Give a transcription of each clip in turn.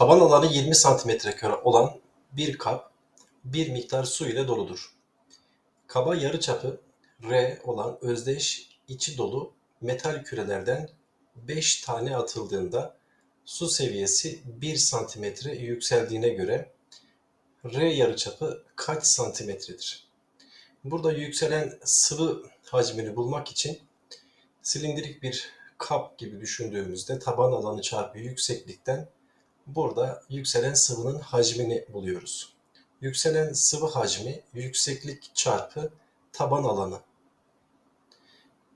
Taban alanı 20 santimetre olan bir kap bir miktar su ile doludur. Kaba yarıçapı R olan özdeş içi dolu metal kürelerden 5 tane atıldığında su seviyesi 1 santimetre yükseldiğine göre R yarıçapı kaç santimetredir? Burada yükselen sıvı hacmini bulmak için silindirik bir kap gibi düşündüğümüzde taban alanı çarpı yükseklikten burada yükselen sıvının hacmini buluyoruz. Yükselen sıvı hacmi yükseklik çarpı taban alanı.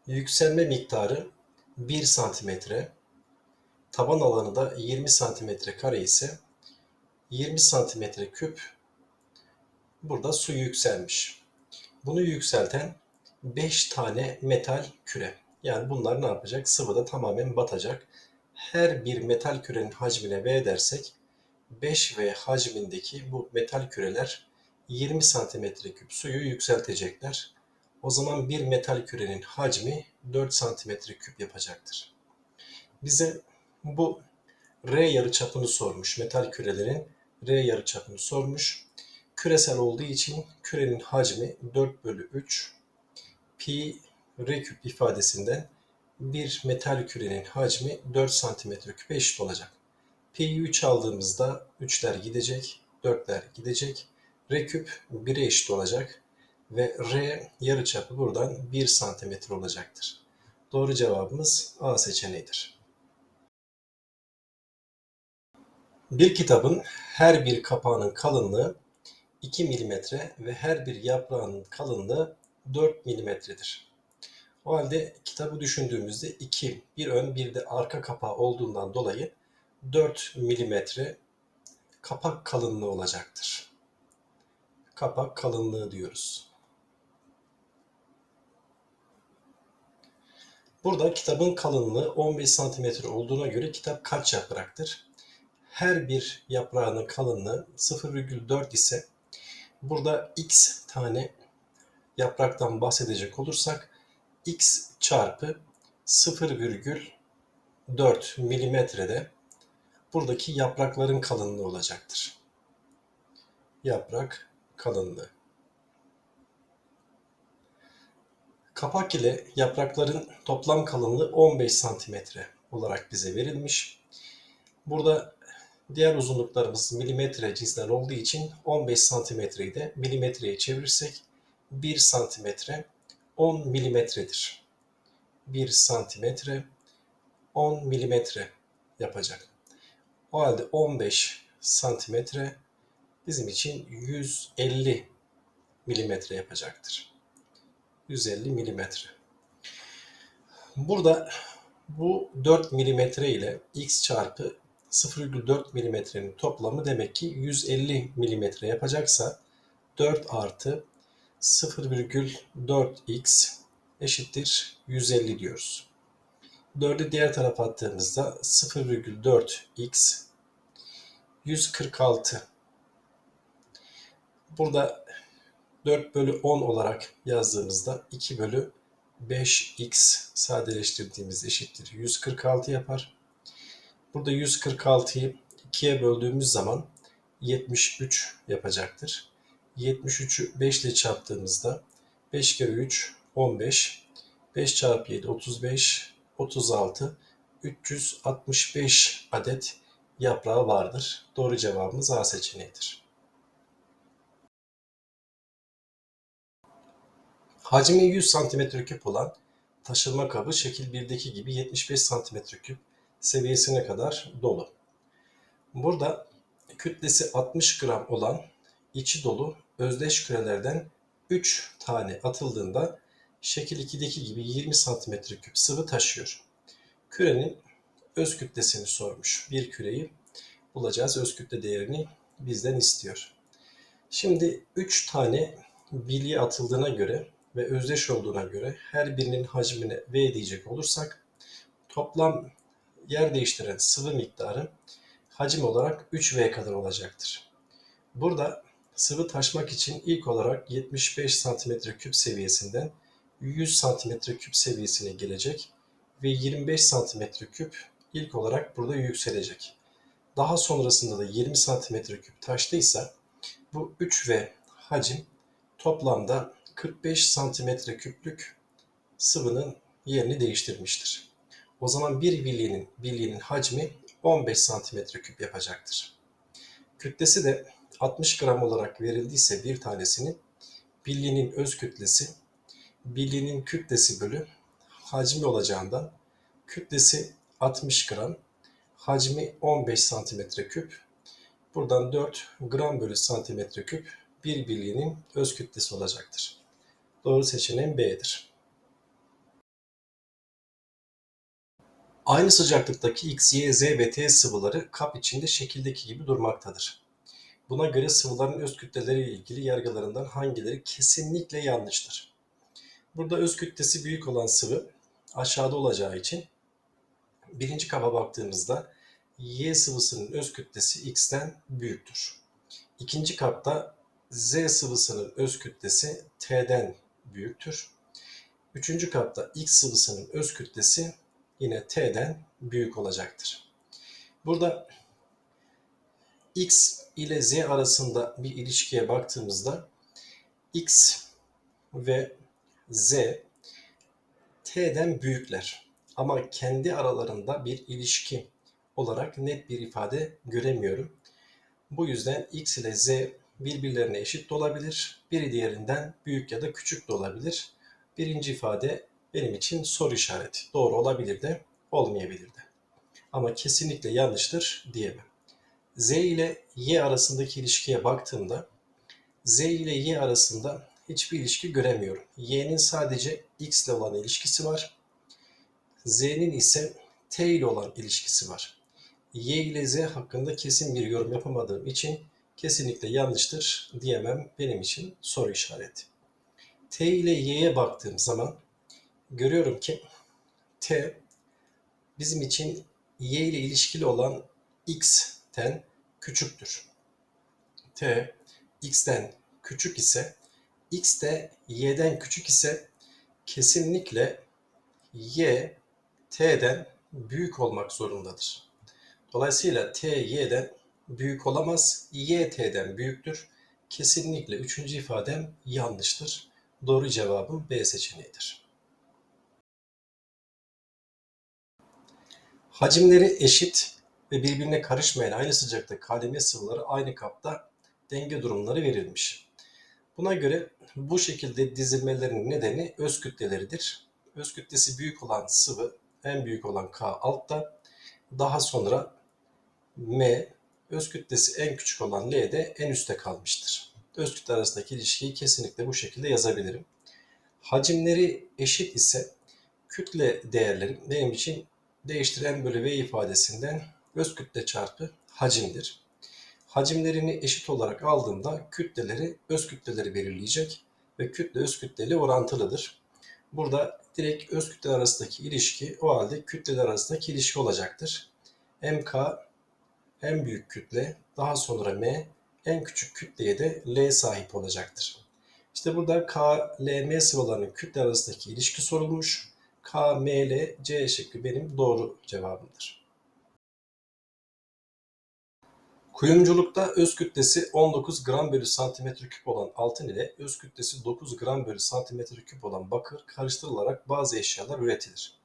Yükselme miktarı 1 santimetre. Taban alanı da 20 santimetre kare ise 20 santimetre küp burada su yükselmiş. Bunu yükselten 5 tane metal küre. Yani bunlar ne yapacak? Sıvıda tamamen batacak. Her bir metal kürenin hacmine V dersek 5V hacmindeki bu metal küreler 20 santimetre küp suyu yükseltecekler. O zaman bir metal kürenin hacmi 4 santimetre küp yapacaktır. Bize bu R yarıçapını sormuş. Metal kürelerin R yarıçapını sormuş. Küresel olduğu için kürenin hacmi 4 bölü 3 pi R küp ifadesinden bir metal kürenin hacmi 4 santimetre küp eşit olacak. Pi'yi 3 aldığımızda 3'ler gidecek, 4'ler gidecek. R küp 1'e eşit olacak ve R yarıçapı buradan 1 santimetre olacaktır. Doğru cevabımız A seçeneğidir. Bir kitabın her bir kapağının kalınlığı 2 mm ve her bir yaprağının kalınlığı 4 mm'dir. O halde kitabı düşündüğümüzde iki, bir ön bir de arka kapağı olduğundan dolayı 4 milimetre kapak kalınlığı olacaktır. Kapak kalınlığı diyoruz. Burada kitabın kalınlığı 15 santimetre olduğuna göre kitap kaç yapraktır? Her bir yaprağının kalınlığı 0,4 ise burada x tane yapraktan bahsedecek olursak x çarpı 0,4 milimetrede buradaki yaprakların kalınlığı olacaktır. Yaprak kalınlığı. Kapak ile yaprakların toplam kalınlığı 15 santimetre olarak bize verilmiş. Burada diğer uzunluklarımız milimetre cinsinden olduğu için 15 santimetreyi de milimetreye çevirirsek 1 santimetre 10 milimetredir. 1 santimetre 10 milimetre yapacak. O halde 15 santimetre bizim için 150 milimetre yapacaktır. 150 milimetre. Burada bu 4 milimetre ile x çarpı 0,4 milimetrenin toplamı demek ki 150 milimetre yapacaksa 4 artı 0,4x eşittir 150 diyoruz. 4'ü diğer tarafa attığımızda 0,4x 146. Burada 4 bölü 10 olarak yazdığımızda 2 bölü 5x sadeleştirdiğimiz eşittir 146 yapar. Burada 146'yı 2'ye böldüğümüz zaman 73 yapacaktır. 73'ü 5 ile çarptığımızda 5 kere 3 15, 5 çarpı 7 35, 36, 365 adet yaprağı vardır. Doğru cevabımız A seçeneğidir. Hacmi 100 cm küp olan taşınma kabı şekil 1'deki gibi 75 cm küp seviyesine kadar dolu. Burada kütlesi 60 gram olan içi dolu özdeş kürelerden 3 tane atıldığında şekil 2'deki gibi 20 cm küp sıvı taşıyor. Kürenin öz kütlesini sormuş. Bir küreyi bulacağız. Öz kütle değerini bizden istiyor. Şimdi 3 tane bilye atıldığına göre ve özdeş olduğuna göre her birinin hacmine V diyecek olursak toplam yer değiştiren sıvı miktarı hacim olarak 3V kadar olacaktır. Burada sıvı taşmak için ilk olarak 75 cm küp seviyesinden 100 cm küp seviyesine gelecek ve 25 cm küp ilk olarak burada yükselecek. daha sonrasında da 20 santimetre küp taştıysa bu 3V hacim toplamda 45 santimetre küplük sıvının yerini değiştirmiştir. O zaman bir bilyenin, bilyenin hacmi 15 santimetre küp yapacaktır. Kütlesi de 60 gram olarak verildiyse bir tanesinin bilyenin öz kütlesi bilyenin kütlesi bölü hacmi olacağından kütlesi 60 gram, hacmi 15 santimetre küp. Buradan 4 gram bölü santimetre küp bir bilyenin öz kütlesi olacaktır. Doğru seçeneğim B'dir. Aynı sıcaklıktaki X, Y, Z ve T sıvıları kap içinde şekildeki gibi durmaktadır. Buna göre sıvıların öz kütleleriyle ilgili yargılarından hangileri kesinlikle yanlıştır? Burada öz kütlesi büyük olan sıvı aşağıda olacağı için birinci kaba baktığımızda Y sıvısının öz kütlesi X'ten büyüktür. İkinci kapta Z sıvısının öz kütlesi T'den büyüktür. Üçüncü kapta X sıvısının öz kütlesi yine T'den büyük olacaktır. Burada X ile Z arasında bir ilişkiye baktığımızda X ve Z T'den büyükler. Ama kendi aralarında bir ilişki olarak net bir ifade göremiyorum. Bu yüzden X ile Z birbirlerine eşit de olabilir. Biri diğerinden büyük ya da küçük de olabilir. Birinci ifade benim için soru işareti. Doğru olabilir de olmayabilir de. Ama kesinlikle yanlıştır diyemem. Z ile Y arasındaki ilişkiye baktığımda Z ile Y arasında hiçbir ilişki göremiyorum. Y'nin sadece X ile olan ilişkisi var. Z'nin ise T ile olan ilişkisi var. Y ile Z hakkında kesin bir yorum yapamadığım için kesinlikle yanlıştır diyemem benim için soru işareti. T ile Y'ye baktığım zaman görüyorum ki T bizim için Y ile ilişkili olan X'ten küçüktür. T X'ten küçük ise X de Y'den küçük ise kesinlikle Y T'den büyük olmak zorundadır. Dolayısıyla T Y'den büyük olamaz. Y T'den büyüktür. Kesinlikle üçüncü ifadem yanlıştır. Doğru cevabım B seçeneğidir. Hacimleri eşit ve birbirine karışmayan aynı sıcakta kalemiye sıvıları aynı kapta denge durumları verilmiş. Buna göre bu şekilde dizilmelerinin nedeni öz kütleleridir. Öz kütlesi büyük olan sıvı, en büyük olan K altta, daha sonra M, öz kütlesi en küçük olan L de en üstte kalmıştır. Öz kütle arasındaki ilişkiyi kesinlikle bu şekilde yazabilirim. Hacimleri eşit ise kütle değerleri benim için değiştiren bölü V ifadesinden öz kütle çarpı hacimdir hacimlerini eşit olarak aldığımda kütleleri öz kütleleri belirleyecek ve kütle öz kütleli orantılıdır. Burada direkt öz kütle arasındaki ilişki o halde kütleler arasındaki ilişki olacaktır. MK en büyük kütle, daha sonra M en küçük kütleye de L sahip olacaktır. İşte burada K, L, M sıvılarının kütle arasındaki ilişki sorulmuş. K, M, L, C şekli benim doğru cevabımdır. Kuyumculukta öz kütlesi 19 gram bölü santimetre küp olan altın ile öz kütlesi 9 gram bölü santimetre küp olan bakır karıştırılarak bazı eşyalar üretilir.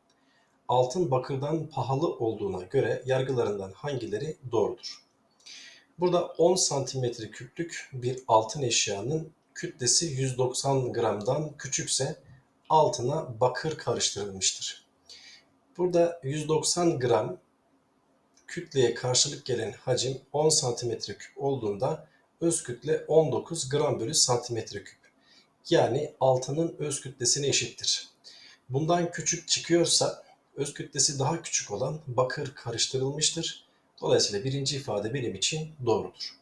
Altın bakırdan pahalı olduğuna göre yargılarından hangileri doğrudur? Burada 10 santimetre küplük bir altın eşyanın kütlesi 190 gramdan küçükse altına bakır karıştırılmıştır. Burada 190 gram kütleye karşılık gelen hacim 10 santimetre küp olduğunda öz kütle 19 gram bölü santimetre küp. Yani altının öz kütlesine eşittir. Bundan küçük çıkıyorsa öz kütlesi daha küçük olan bakır karıştırılmıştır. Dolayısıyla birinci ifade benim için doğrudur.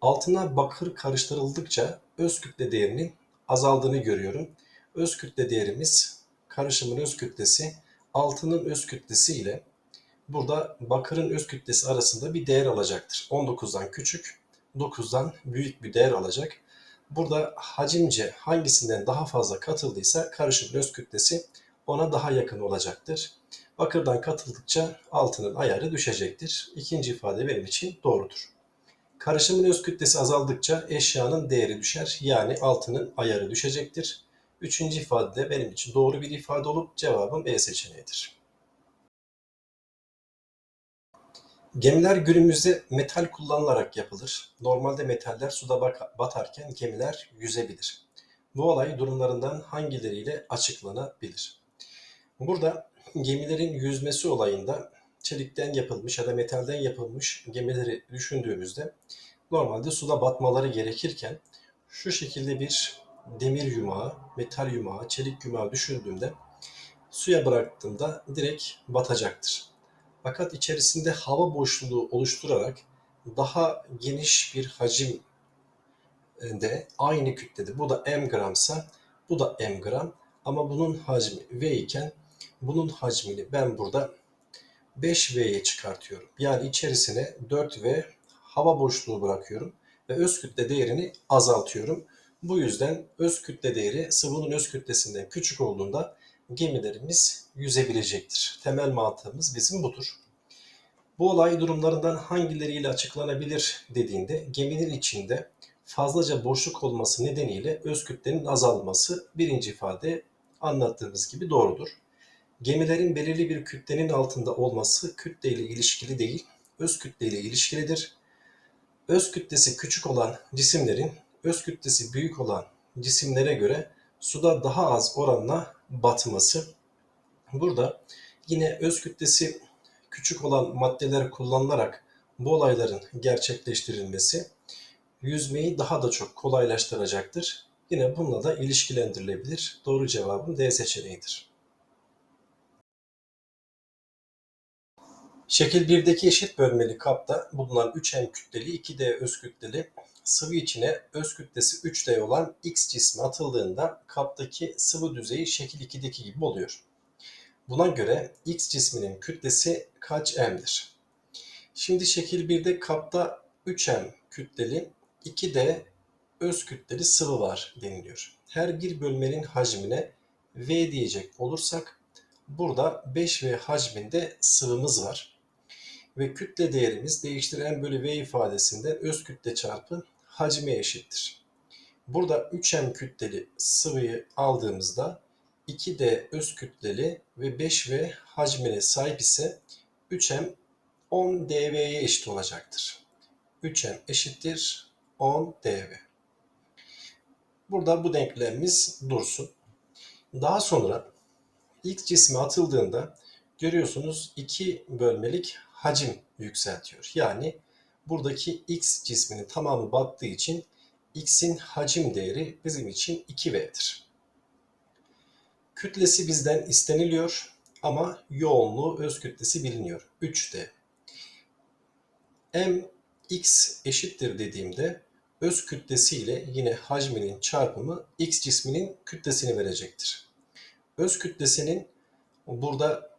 Altına bakır karıştırıldıkça öz kütle değerinin azaldığını görüyorum. Öz kütle değerimiz karışımın öz kütlesi altının öz kütlesi ile burada bakırın öz kütlesi arasında bir değer alacaktır. 19'dan küçük, 9'dan büyük bir değer alacak. Burada hacimce hangisinden daha fazla katıldıysa karışımın öz kütlesi ona daha yakın olacaktır. Bakırdan katıldıkça altının ayarı düşecektir. İkinci ifade benim için doğrudur. Karışımın öz kütlesi azaldıkça eşyanın değeri düşer. Yani altının ayarı düşecektir. Üçüncü ifade de benim için doğru bir ifade olup cevabım B seçeneğidir. Gemiler günümüzde metal kullanılarak yapılır. Normalde metaller suda batarken gemiler yüzebilir. Bu olay durumlarından hangileriyle açıklanabilir? Burada gemilerin yüzmesi olayında çelikten yapılmış ya da metalden yapılmış gemileri düşündüğümüzde normalde suda batmaları gerekirken şu şekilde bir demir yumağı, metal yumağı, çelik yumağı düşündüğümde suya bıraktığımda direkt batacaktır. Fakat içerisinde hava boşluğu oluşturarak daha geniş bir hacim de aynı kütlede. Bu da m gramsa bu da m gram ama bunun hacmi v iken bunun hacmini ben burada 5V'ye çıkartıyorum. Yani içerisine 4V hava boşluğu bırakıyorum ve öz kütle değerini azaltıyorum. Bu yüzden öz kütle değeri sıvının öz kütlesinden küçük olduğunda gemilerimiz yüzebilecektir. Temel mantığımız bizim budur. Bu olay durumlarından hangileriyle açıklanabilir dediğinde geminin içinde fazlaca boşluk olması nedeniyle öz kütlenin azalması birinci ifade anlattığımız gibi doğrudur. Gemilerin belirli bir kütlenin altında olması kütle ile ilişkili değil, öz kütle ile ilişkilidir. Öz kütlesi küçük olan cisimlerin öz kütlesi büyük olan cisimlere göre suda daha az oranla batması. Burada yine öz kütlesi küçük olan maddeler kullanılarak bu olayların gerçekleştirilmesi yüzmeyi daha da çok kolaylaştıracaktır. Yine bununla da ilişkilendirilebilir. Doğru cevabım D seçeneğidir. Şekil 1'deki eşit bölmeli kapta bulunan 3M kütleli 2D öz kütleli sıvı içine öz kütlesi 3D olan X cismi atıldığında kaptaki sıvı düzeyi şekil 2'deki gibi oluyor. Buna göre X cisminin kütlesi kaç M'dir? Şimdi şekil 1'de kapta 3M kütleli 2D öz kütleli sıvı var deniliyor. Her bir bölmenin hacmine V diyecek olursak burada 5V hacminde sıvımız var ve kütle değerimiz değiştiren bölü V ifadesinde öz kütle çarpı hacme eşittir. Burada 3M kütleli sıvıyı aldığımızda 2D öz kütleli ve 5V hacmine sahip ise 3M 10 dV'ye eşit olacaktır. 3M eşittir 10 dV. Burada bu denklemimiz dursun. Daha sonra X cismi atıldığında görüyorsunuz 2 bölmelik hacim yükseltiyor. Yani buradaki X cisminin tamamı battığı için X'in hacim değeri bizim için 2V'dir. Kütlesi bizden isteniliyor ama yoğunluğu öz kütlesi biliniyor. 3D. M x eşittir dediğimde öz kütlesi ile yine hacminin çarpımı x cisminin kütlesini verecektir. Öz kütlesinin burada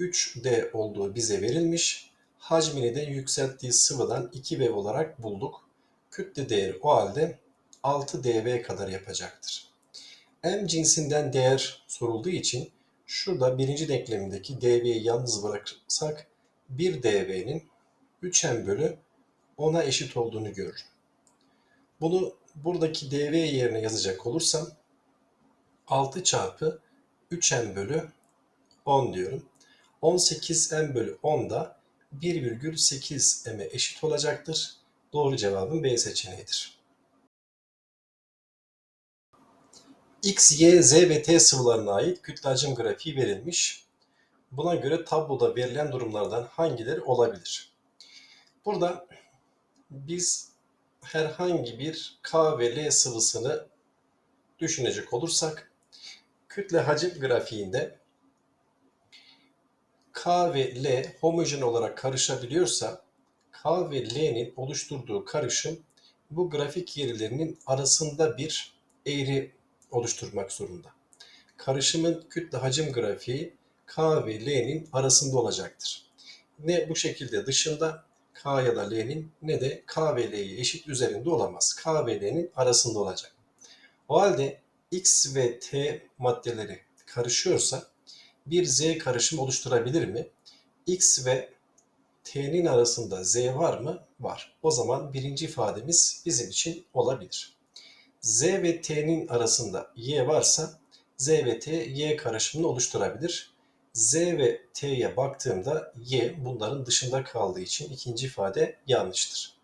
3D olduğu bize verilmiş. Hacmini de yükselttiği sıvıdan 2V olarak bulduk. Kütle değeri o halde 6 dV kadar yapacaktır. M cinsinden değer sorulduğu için şurada birinci denklemindeki dv'yi yalnız bırakırsak 1 dv'nin 3m bölü 10'a eşit olduğunu görürüm. Bunu buradaki dv yerine yazacak olursam 6 çarpı 3m bölü 10 diyorum. 18m bölü 10 da 1,8 m'e eşit olacaktır. Doğru cevabın B seçeneğidir. X, Y, Z ve T sıvılarına ait kütle hacim grafiği verilmiş. Buna göre tabloda verilen durumlardan hangileri olabilir? Burada biz herhangi bir K ve L sıvısını düşünecek olursak kütle hacim grafiğinde K ve L homojen olarak karışabiliyorsa K ve L'nin oluşturduğu karışım bu grafik yerlerinin arasında bir eğri oluşturmak zorunda. Karışımın kütle hacim grafiği K ve L'nin arasında olacaktır. Ne bu şekilde dışında K ya da L'nin ne de K ve L'ye eşit üzerinde olamaz. K ve L'nin arasında olacak. O halde X ve T maddeleri karışıyorsa bir Z karışımı oluşturabilir mi? X ve T'nin arasında Z var mı? Var. O zaman birinci ifademiz bizim için olabilir. Z ve T'nin arasında Y varsa Z ve T Y karışımını oluşturabilir. Z ve T'ye baktığımda Y bunların dışında kaldığı için ikinci ifade yanlıştır.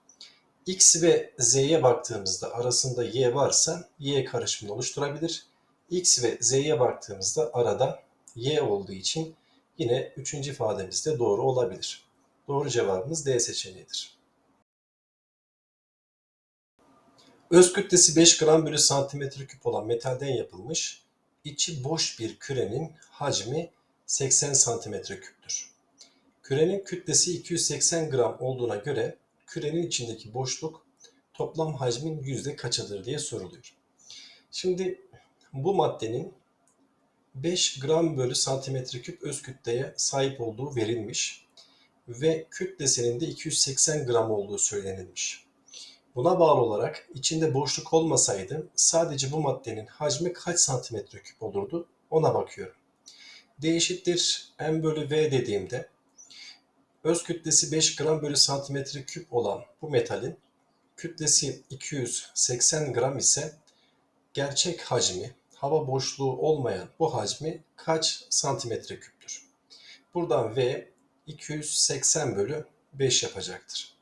X ve Z'ye baktığımızda arasında Y varsa Y karışımını oluşturabilir. X ve Z'ye baktığımızda arada Y olduğu için yine üçüncü ifademiz de doğru olabilir. Doğru cevabımız D seçeneğidir. Öz kütlesi 5 gram bölü santimetre küp olan metalden yapılmış, içi boş bir kürenin hacmi 80 santimetre küptür. Kürenin kütlesi 280 gram olduğuna göre kürenin içindeki boşluk toplam hacmin yüzde kaçıdır diye soruluyor. Şimdi bu maddenin 5 gram bölü santimetre küp öz kütleye sahip olduğu verilmiş ve kütlesinin de 280 gram olduğu söylenilmiş. Buna bağlı olarak içinde boşluk olmasaydı sadece bu maddenin hacmi kaç santimetre küp olurdu ona bakıyorum. D eşittir m bölü v dediğimde öz kütlesi 5 gram bölü santimetre küp olan bu metalin kütlesi 280 gram ise gerçek hacmi hava boşluğu olmayan bu hacmi kaç santimetre küptür? Buradan V 280 bölü 5 yapacaktır.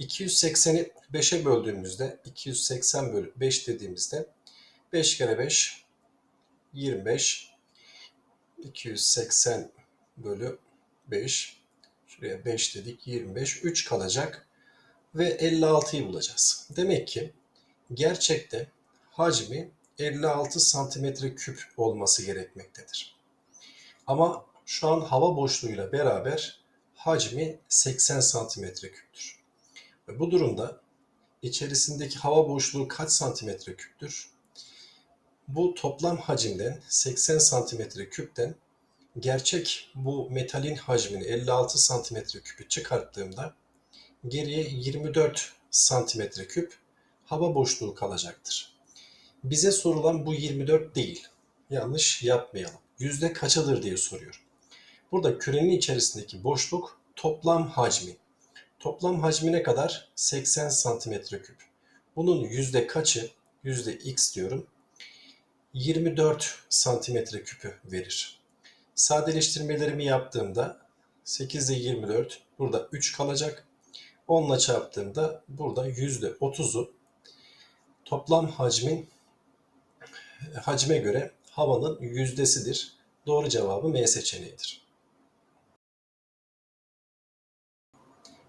280'i 5'e böldüğümüzde 280 bölü 5 dediğimizde 5 kere 5 25 280 bölü 5 şuraya 5 dedik 25 3 kalacak ve 56'yı bulacağız. Demek ki gerçekte hacmi 56 santimetre küp olması gerekmektedir. Ama şu an hava boşluğuyla beraber hacmi 80 santimetre küptür. Ve bu durumda içerisindeki hava boşluğu kaç santimetre küptür? Bu toplam hacimden 80 santimetre küpten gerçek bu metalin hacmini 56 santimetre küpü çıkarttığımda geriye 24 santimetre küp hava boşluğu kalacaktır. Bize sorulan bu 24 değil. Yanlış yapmayalım. Yüzde kaçadır diye soruyor. Burada kürenin içerisindeki boşluk toplam hacmi. Toplam hacmi ne kadar? 80 santimetre küp. Bunun yüzde kaçı? Yüzde x diyorum. 24 santimetre küpü verir. Sadeleştirmelerimi yaptığımda 8 ile 24 burada 3 kalacak. 10 ile çarptığımda burada yüzde 30'u toplam hacmin hacme göre havanın yüzdesidir. Doğru cevabı M seçeneğidir.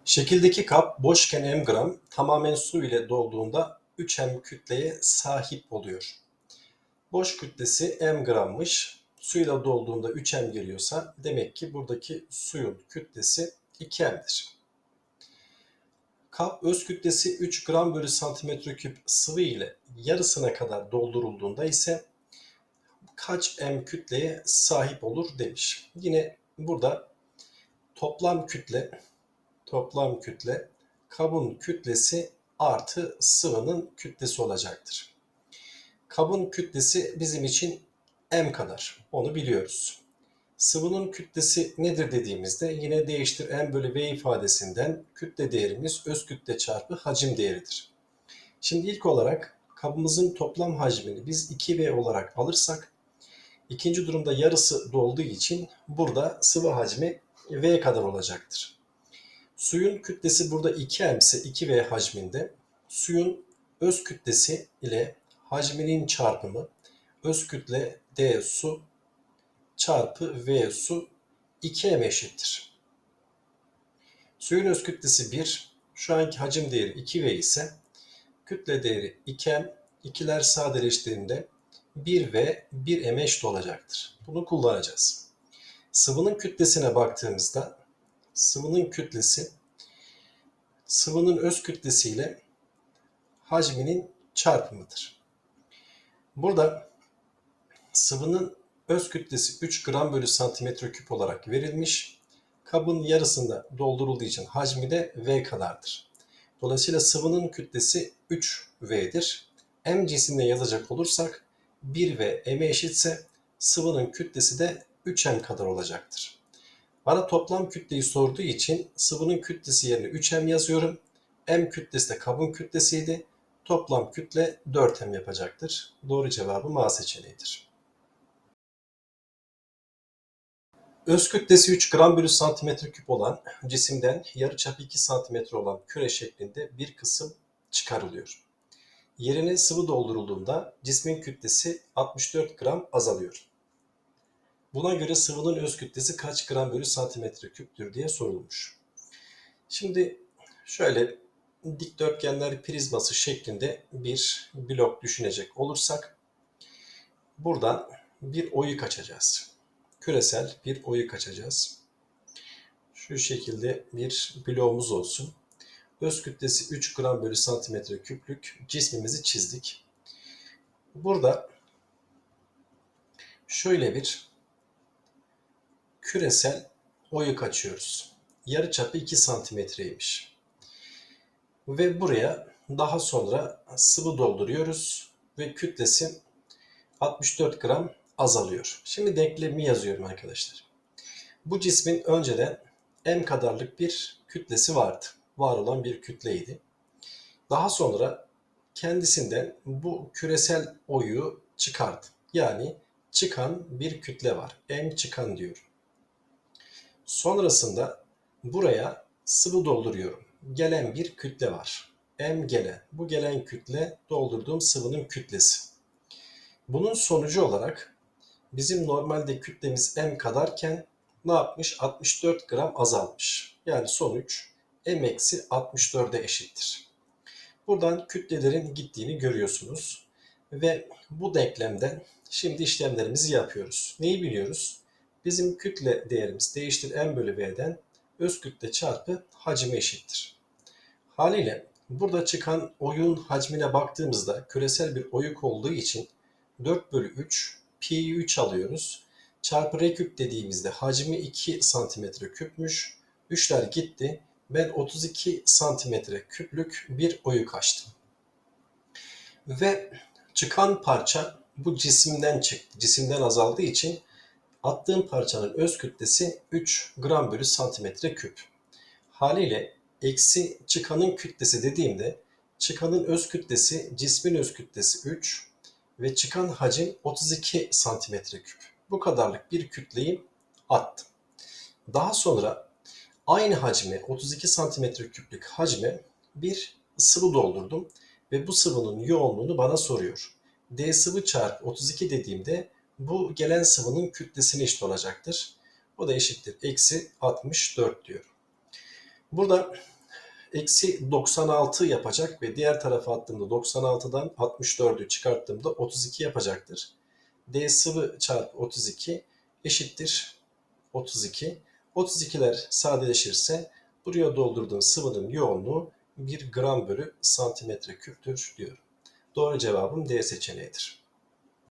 Şekildeki kap boşken m gram tamamen su ile dolduğunda 3 m kütleye sahip oluyor. Boş kütlesi m grammış. Suyla dolduğunda 3 m geliyorsa demek ki buradaki suyun kütlesi 2 m'dir. Kap öz kütlesi 3 gram bölü santimetre küp sıvı ile yarısına kadar doldurulduğunda ise kaç m kütleye sahip olur demiş. Yine burada toplam kütle toplam kütle kabın kütlesi artı sıvının kütlesi olacaktır. Kabın kütlesi bizim için m kadar. Onu biliyoruz. Sıvının kütlesi nedir dediğimizde yine değiştir m bölü v ifadesinden kütle değerimiz öz kütle çarpı hacim değeridir. Şimdi ilk olarak kabımızın toplam hacmini biz 2v olarak alırsak ikinci durumda yarısı dolduğu için burada sıvı hacmi v kadar olacaktır. Suyun kütlesi burada 2m ise 2v hacminde suyun öz kütlesi ile hacminin çarpımı öz kütle d su çarpı V su 2M eşittir. Suyun öz kütlesi 1, şu anki hacim değeri 2V ise kütle değeri 2M, ikiler sadeleştiğinde 1V 1M eşit olacaktır. Bunu kullanacağız. Sıvının kütlesine baktığımızda sıvının kütlesi sıvının öz kütlesiyle hacminin çarpımıdır. Burada sıvının Öz kütlesi 3 gram bölü santimetre küp olarak verilmiş. Kabın yarısında doldurulduğu için hacmi de V kadardır. Dolayısıyla sıvının kütlesi 3V'dir. M cisimle yazacak olursak 1V M'e eşitse sıvının kütlesi de 3m kadar olacaktır. Bana toplam kütleyi sorduğu için sıvının kütlesi yerine 3m yazıyorum. M kütlesi de kabın kütlesiydi. Toplam kütle 4m yapacaktır. Doğru cevabı A seçeneğidir. Öz kütlesi 3 gram bölü santimetre küp olan cisimden yarıçapı 2 santimetre olan küre şeklinde bir kısım çıkarılıyor. Yerine sıvı doldurulduğunda cismin kütlesi 64 gram azalıyor. Buna göre sıvının öz kütlesi kaç gram bölü santimetre küptür diye sorulmuş. Şimdi şöyle dikdörtgenler prizması şeklinde bir blok düşünecek olursak buradan bir oyuk açacağız. Küresel bir oyuk açacağız. Şu şekilde bir bloğumuz olsun. Öz kütlesi 3 gram bölü santimetre küplük cismimizi çizdik. Burada şöyle bir küresel oyuk açıyoruz. Yarıçapı 2 santimetreymiş. Ve buraya daha sonra sıvı dolduruyoruz ve kütlesi 64 gram azalıyor. Şimdi denklemi yazıyorum arkadaşlar. Bu cismin önceden m kadarlık bir kütlesi vardı. Var olan bir kütleydi. Daha sonra kendisinden bu küresel oyu çıkardı. Yani çıkan bir kütle var. M çıkan diyor. Sonrasında buraya sıvı dolduruyorum. Gelen bir kütle var. M gelen. Bu gelen kütle doldurduğum sıvının kütlesi. Bunun sonucu olarak bizim normalde kütlemiz M kadarken ne yapmış? 64 gram azalmış. Yani sonuç M eksi 64'e eşittir. Buradan kütlelerin gittiğini görüyorsunuz. Ve bu denklemden şimdi işlemlerimizi yapıyoruz. Neyi biliyoruz? Bizim kütle değerimiz değiştir m bölü v'den öz kütle çarpı hacmi eşittir. Haliyle burada çıkan oyun hacmine baktığımızda küresel bir oyuk olduğu için 4 bölü 3 pi'yi 3 alıyoruz. Çarpı r küp dediğimizde hacmi 2 santimetre küpmüş. 3'ler gitti. Ben 32 santimetre küplük bir oyuk açtım. Ve çıkan parça bu cisimden çıktı. Cisimden azaldığı için attığım parçanın öz kütlesi 3 gram bölü santimetre küp. Haliyle eksi çıkanın kütlesi dediğimde çıkanın öz kütlesi cismin öz kütlesi 3 ve çıkan hacim 32 santimetre küp. Bu kadarlık bir kütleyi attım. Daha sonra aynı hacme 32 santimetre küplük hacme bir sıvı doldurdum ve bu sıvının yoğunluğunu bana soruyor. D sıvı çarpı 32 dediğimde bu gelen sıvının kütlesine eşit olacaktır. O da eşittir. Eksi 64 diyor. Burada eksi 96 yapacak ve diğer tarafa attığımda 96'dan 64'ü çıkarttığımda 32 yapacaktır. D sıvı çarpı 32 eşittir 32. 32'ler sadeleşirse buraya doldurduğum sıvının yoğunluğu 1 gram bölü santimetre küptür diyorum. Doğru cevabım D seçeneğidir.